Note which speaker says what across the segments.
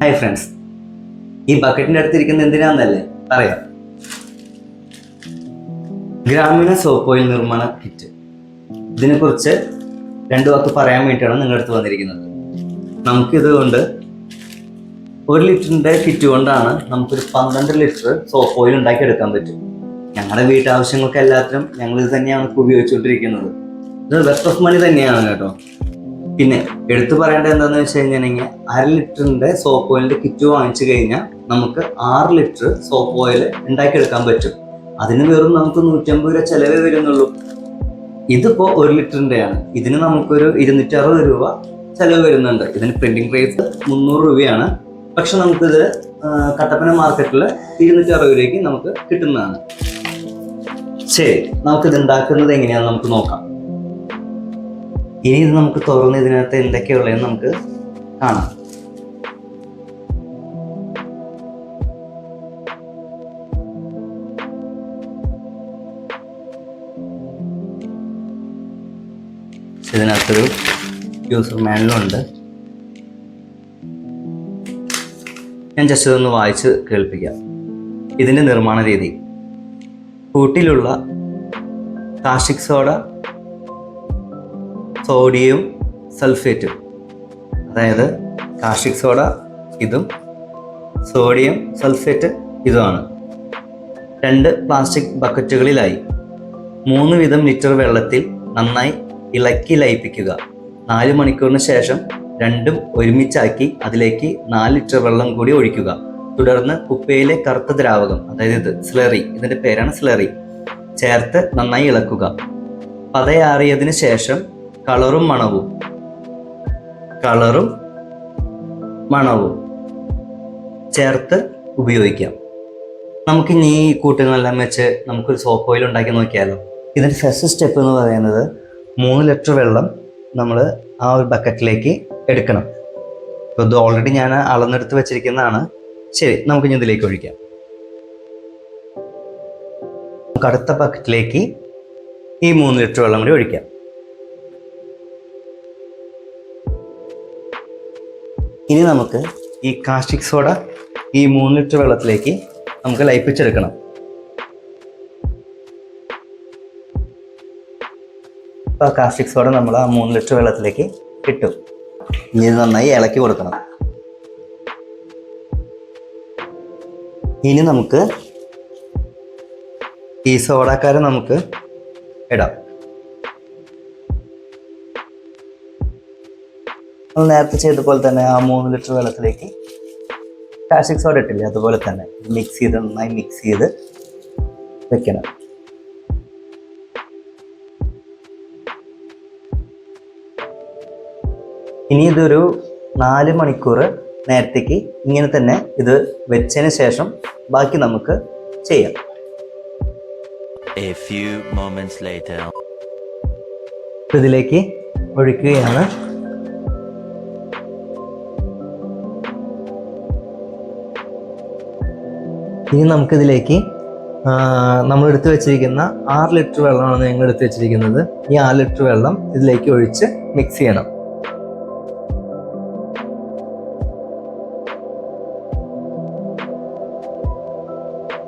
Speaker 1: Hi friends ഈ ബക്കറ്റിന്റെ അടുത്തിരിക്കുന്ന എന്തിനാന്നല്ലേ? പറയാം. ഗ്രാമീണ സോപ്പ് ഓയിൽ നിർമ്മാണ കിറ്റ് ഇതിനെക്കുറിച്ച് രണ്ടു വാക്ക് പറയാൻ വേണ്ടിയിട്ടാണ് നിങ്ങളുടെ അടുത്ത് വന്നിരിക്കുന്നത്. നമുക്കിത് കൊണ്ട് ഒരു ലിറ്ററിന്റെ കിറ്റ് കൊണ്ടാണ് നമുക്കൊരു പന്ത്രണ്ട് ലിറ്റർ സോപ്പ് ഓയിൽ ഉണ്ടാക്കി എടുക്കാൻ പറ്റും. ഞങ്ങളുടെ വീട്ടാവശ്യങ്ങൾക്ക് എല്ലാത്തിനും ഞങ്ങൾ ഇത് തന്നെയാണ് ഉപയോഗിച്ചുകൊണ്ടിരിക്കുന്നത്. ഇത് വെസ്റ്റ് ഓഫ് മണി തന്നെയാണ് കേട്ടോ. പിന്നെ എടുത്തു പറയേണ്ടത് എന്താണെന്ന് വെച്ച് കഴിഞ്ഞിട്ടുണ്ടെങ്കിൽ അര ലിറ്ററിന്റെ സോപ്പ് ഓയിലിന്റെ കിറ്റ് വാങ്ങിച്ചു കഴിഞ്ഞാൽ നമുക്ക് ആറ് ലിറ്റർ സോപ്പ് ഓയിൽ ഉണ്ടാക്കിയെടുക്കാൻ പറ്റും. അതിന് വെറും നമുക്ക് നൂറ്റമ്പത് രൂപ ചിലവേ വരുന്നുള്ളൂ. ഇതിപ്പോ ഒരു ലിറ്ററിന്റെയാണ്. ഇതിന് നമുക്കൊരു ഇരുന്നൂറ്റി അറുപത് രൂപ ചിലവ് വരുന്നുണ്ട്. ഇതിന് പ്രിന്റിംഗ് പ്രൈസ് മുന്നൂറ് രൂപയാണ്. പക്ഷെ നമുക്കിത് കട്ടപ്പന മാർക്കറ്റിൽ ഇരുന്നൂറ്റി അറുപത് രൂപയ്ക്ക് നമുക്ക് കിട്ടുന്നതാണ്. ശരി നമുക്കിത് ഉണ്ടാക്കുന്നത് എങ്ങനെയാണെന്ന് നമുക്ക് നോക്കാം. ഇനി ഇത് നമുക്ക് തുറന്ന് ഇതിനകത്ത് എന്തൊക്കെയുള്ളതെന്ന് നമുക്ക് കാണാം. ഇതിനകത്തൊരു യൂസർ മാനുവലുണ്ട് ഞാൻ ജസ്റ്റ് ഇതൊന്ന് വായിച്ച് കേൾപ്പിക്കാം. ഇതിന്റെ നിർമ്മാണ രീതി. കൂട്ടിലുള്ള കാർഷിക് സോഡ സോഡിയം സൾഫേറ്റും. അതായത് കാർഷിക് സോഡ ഇതും സോഡിയം സൾഫേറ്റ് ഇതുമാണ്. രണ്ട് പ്ലാസ്റ്റിക് ബക്കറ്റുകളിലായി മൂന്ന് വീതം ലിറ്റർ വെള്ളത്തിൽ നന്നായി ഇളക്കി ലയിപ്പിക്കുക. നാല് മണിക്കൂറിന് ശേഷം രണ്ടും ഒരുമിച്ചാക്കി അതിലേക്ക് നാല് ലിറ്റർ വെള്ളം കൂടി ഒഴിക്കുക. തുടർന്ന് കുപ്പയിലെ കറുത്ത ദ്രാവകം അതായത് ഇത് സ്ലറി ഇതിന്റെ പേരാണ് സ്ലറി ചേർത്ത് നന്നായി ഇളക്കുക. പതയാറിയതിനു ശേഷം കളറും മണവും. കളറും മണവും ചേർത്ത് ഉപയോഗിക്കാം. നമുക്ക് ഇനി ഈ കൂട്ടുകളെല്ലാം വെച്ച് നമുക്കൊരു സോപ്പ് ഓയിൽ ഉണ്ടാക്കി നോക്കിയാലോ? ഇതിന്റെ ഫസ്റ്റ് സ്റ്റെപ്പ് എന്ന് പറയുന്നത് മൂന്ന് ലിറ്റർ വെള്ളം നമ്മൾ ആ ഒരു ബക്കറ്റിലേക്ക് എടുക്കണം. ഇപ്പോൾ ഇത് ഓൾറെഡി ഞാൻ അളന്നെടുത്ത് വെച്ചിരിക്കുന്നതാണ്. ശരി നമുക്ക് ഇനി ഇതിലേക്ക് ഒഴിക്കാം. നമുക്ക് അടുത്ത ബക്കറ്റിലേക്ക് ഈ മൂന്ന് ലിറ്റർ വെള്ളം കൂടി ഒഴിക്കാം. ഇനി നമുക്ക് ഈ കാസ്റ്റിക് സോഡ ഈ മൂന്ന് ലിറ്റർ വെള്ളത്തിലേക്ക് നമുക്ക് ലയിപ്പിച്ചെടുക്കണം. അപ്പോൾ കാസ്റ്റിക് സോഡ നമ്മൾ ആ മൂന്ന് ലിറ്റർ വെള്ളത്തിലേക്ക് ഇട്ടു. ഇനി നന്നായി ഇളക്കി കൊടുക്കണം. ഇനി നമുക്ക് ഈ സോഡാക്കാരം നമുക്ക് ഇടാം. നമ്മൾ നേരത്തെ ചെയ്ത പോലെ തന്നെ ആ മൂന്ന് ലിറ്റർ വെള്ളത്തിലേക്ക് കാഷിക് സോഡ ഇട്ടില്ലേ അതുപോലെ തന്നെ മിക്സ് ചെയ്ത് നന്നായി മിക്സ് ചെയ്ത് വെക്കണം. ഇനി ഇതൊരു നാല് മണിക്കൂർ നേരത്തേക്ക് ഇങ്ങനെ തന്നെ ഇത് വെച്ചതിന് ശേഷം ബാക്കി നമുക്ക് ചെയ്യാം.
Speaker 2: A few moments later.
Speaker 1: ഇതിലേക്ക് ഒഴിക്കുകയാണ്. ഇനി നമുക്കിതിലേക്ക് നമ്മൾ എടുത്തു വെച്ചിരിക്കുന്ന ആറ് ലിറ്റർ വെള്ളമാണ് ഞങ്ങൾ എടുത്തു വെച്ചിരിക്കുന്നത്. ഈ ആറ് ലിറ്റർ വെള്ളം ഇതിലേക്ക് ഒഴിച്ച് മിക്സ് ചെയ്യണം.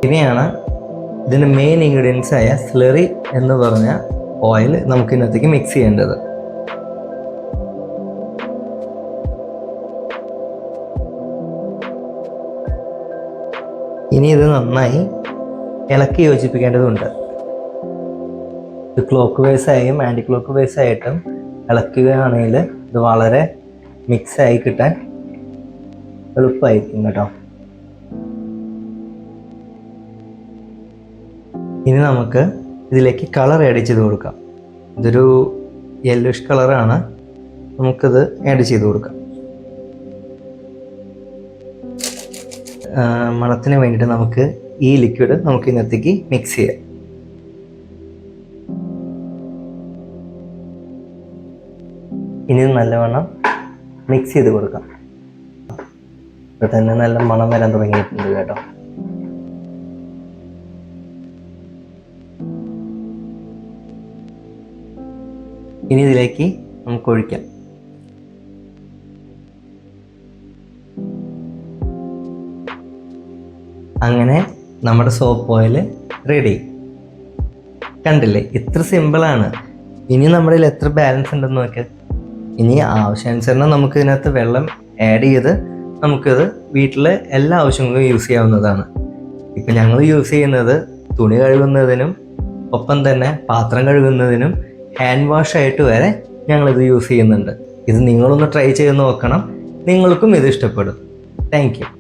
Speaker 1: ഇനിയാണ് ഇതിന്റെ മെയിൻ ഇൻഗ്രീഡിയൻസ് ആയ സ്ലറി എന്ന് പറഞ്ഞ ഓയിൽ നമുക്ക് ഇതിനകത്തേക്ക് മിക്സ് ചെയ്യേണ്ടത്. ഇനി ഇത് നന്നായി ഇളക്കി യോജിപ്പിക്കേണ്ടതുണ്ട്. ഇത് ക്ലോക്ക് വൈസ് ആയും ആന്റി ക്ലോക്ക് വൈസ് ആയിട്ടും ഇളക്കുകയാണെങ്കിൽ ഇത് വളരെ മിക്സ് ആയി കിട്ടാൻ എളുപ്പമായിരിക്കും കേട്ടോ. ഇനി നമുക്ക് ഇതിലേക്ക് കളർ ആഡ് ചെയ്ത് കൊടുക്കാം. ഇതൊരു യെല്ലോഷ് കളറാണ് നമുക്കിത് ആഡ് ചെയ്ത് കൊടുക്കാം. മണത്തിന് വേണ്ടിയിട്ട് നമുക്ക് ഈ ലിക്വിഡ് നമുക്ക് ഇന്നത്തേക്ക് മിക്സ് ചെയ്യാം. ഇനി നല്ലവണ്ണം മിക്സ് ചെയ്ത് കൊടുക്കാം. ഇപ്പൊ തന്നെ നല്ല മണം വരാൻ തുടങ്ങിയിട്ടുണ്ട് കേട്ടോ. ഇനി ഇതിലേക്ക് നമുക്ക് ഒഴിക്കാം. അങ്ങനെ നമ്മുടെ സോപ്പ് ഓയിൽ റെഡി കണ്ടില്ലേ? ഇത്ര സിമ്പിളാണ് ഇനി നമ്മുടെ എത്ര ബാലൻസ് ഉണ്ടെന്ന് നോക്കിയാൽ ഇനി ആവശ്യാനുസരണം നമുക്ക് ഇതിനകത്ത് വെള്ളം ആഡ് ചെയ്ത് നമുക്കിത് വീട്ടിലെ എല്ലാ ആവശ്യങ്ങൾക്കും യൂസ് ചെയ്യാവുന്നതാണ്. ഇപ്പം ഞങ്ങൾ യൂസ് ചെയ്യുന്നത് തുണി കഴുകുന്നതിനും ഒപ്പം തന്നെ പാത്രം കഴുകുന്നതിനും ഹാൻഡ് വാഷ് ആയിട്ട് വരെ ഞങ്ങളിത് യൂസ് ചെയ്യുന്നുണ്ട്. ഇത് നിങ്ങളൊന്ന് ട്രൈ ചെയ്ത് നോക്കണം. നിങ്ങൾക്കും ഇത് ഇഷ്ടപ്പെടും. താങ്ക്